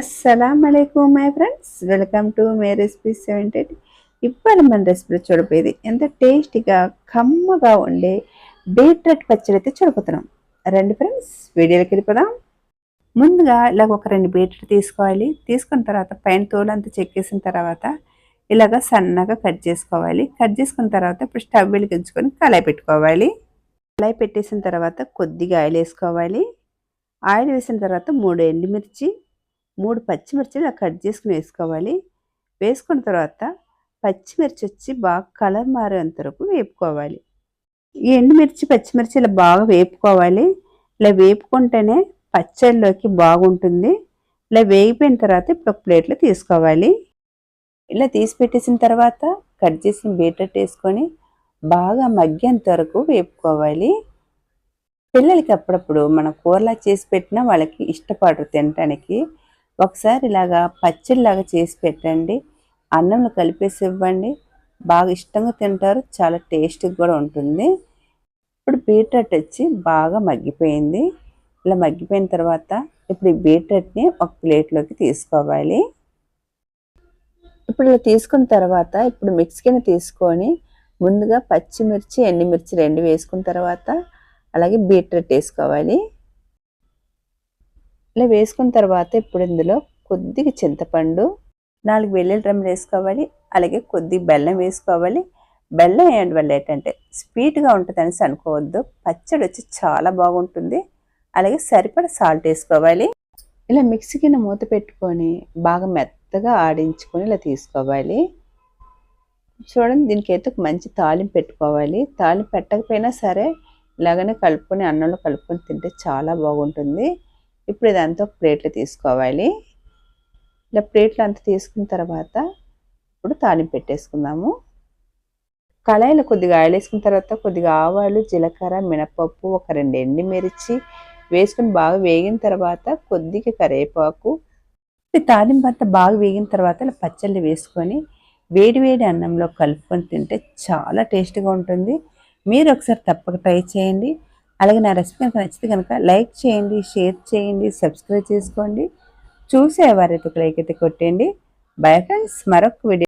అస్సలం my friends welcome to my recipe seventy ఇప్పుడు మన రెసిపీలో చూడపోయేది ఎంత టేస్టీగా కమ్మగా ఉండే బీట్రూట్ పచ్చడి అయితే చూడపోతున్నాం రండి ఫ్రెండ్స్ వీడియోలోకి వెళ్ళిపోదాం. ముందుగా ఇలాగ ఒక రెండు బీట్రూట్ తీసుకోవాలి. తీసుకున్న తర్వాత పైన తోలంతా చెక్కేసిన తర్వాత ఇలాగ సన్నగా కట్ చేసుకోవాలి. కట్ చేసుకున్న తర్వాత ఇప్పుడు స్టవ్ వెలిగించుకొని కళాయి పెట్టుకోవాలి. కళాయి పెట్టేసిన తర్వాత కొద్దిగా ఆయిల్ వేసుకోవాలి. ఆయిల్ వేసిన తర్వాత మూడు ఎండుమిర్చి మూడు పచ్చిమిర్చి ఇలా కట్ చేసుకుని వేసుకోవాలి. వేసుకున్న తర్వాత పచ్చిమిర్చి వచ్చి బాగా కలర్ మారేంత వరకు వేపుకోవాలి. ఎండుమిర్చి పచ్చిమిర్చి ఇలా బాగా వేపుకోవాలి. ఇలా వేపుకుంటేనే పచ్చళ్ళలోకి బాగుంటుంది. ఇలా వేగిపోయిన తర్వాత ఇప్పుడు ఒక ప్లేట్లో తీసుకోవాలి. ఇలా తీసి పెట్టేసిన తర్వాత కట్ చేసిన బీట్రూట్ వేసుకొని బాగా మగ్గేంత వరకు వేపుకోవాలి. పిల్లలకి అప్పుడప్పుడు మన కూరలా చేసి పెట్టినా వాళ్ళకి ఇష్టపడరు తినటానికి. ఒకసారి ఇలాగా పచ్చడిలాగా చేసి పెట్టండి. అన్నంలో కలిపేసి ఇవ్వండి బాగా ఇష్టంగా తింటారు. చాలా టేస్ట్గా కూడా ఉంటుంది. ఇప్పుడు బీట్రూట్ వచ్చి బాగా మగ్గిపోయింది. ఇలా మగ్గిపోయిన తర్వాత ఇప్పుడు ఈ బీట్రూట్ని ఒక ప్లేట్లోకి తీసుకోవాలి. ఇప్పుడు ఇలా తీసుకున్న తర్వాత ఇప్పుడు మిక్సీని తీసుకొని ముందుగా పచ్చిమిర్చి ఎండిమిర్చి రెండు వేసుకున్న తర్వాత అలాగే బీట్రూట్ వేసుకోవాలి. ఇలా వేసుకున్న తర్వాత ఇప్పుడు ఇందులో కొద్దిగా చింతపండు నాలుగు వెల్లుల్లి రమ్మలు వేసుకోవాలి అలాగే కొద్ది బెల్లం వేసుకోవాలి. బెల్లం వేయడం వల్ల ఏంటంటే స్వీట్గా ఉంటుంది అనేసి అనుకోవద్దు. పచ్చడి వచ్చి చాలా బాగుంటుంది. అలాగే సరిపడ సాల్ట్ వేసుకోవాలి. ఇలా మిక్సీ కింద మూత పెట్టుకొని బాగా మెత్తగా ఆడించుకొని ఇలా తీసుకోవాలి. చూడండి దీనికి అయితే ఒక మంచి తాలింపు పెట్టుకోవాలి. తాలింపు పెట్టకపోయినా సరే ఇలాగనే కలుపుకొని అన్నంలో కలుపుకొని తింటే చాలా బాగుంటుంది. ఇప్పుడు ఇదంతా ఒక ప్లేట్లు తీసుకోవాలి. ఇలా ప్లేట్లు అంతా తీసుకున్న తర్వాత ఇప్పుడు తాలింపు పెట్టేసుకుందాము. కళాయిలో కొద్దిగా ఆయిల్ వేసుకున్న తర్వాత కొద్దిగా ఆవాలు జీలకర్ర మినపప్పు ఒక రెండు ఎండిమిర్చి వేసుకుని బాగా వేగిన తర్వాత కొద్దిగా కరివేపాకు. తాలింపు అంతా బాగా వేగిన తర్వాత ఇలా పచ్చళ్ళు వేసుకొని వేడి వేడి అన్నంలో కలుపుకొని తింటే చాలా టేస్ట్గా ఉంటుంది. మీరు ఒకసారి తప్పక ట్రై చేయండి. అలాగే నా రెసిపీ కనుక నచ్చితే కనుక లైక్ చేయండి షేర్ చేయండి సబ్స్క్రైబ్ చేసుకోండి. చూసేవారైతే లైక్ అయితే కొట్టండి బై ఫ్రెండ్స్ మరొక వీడియో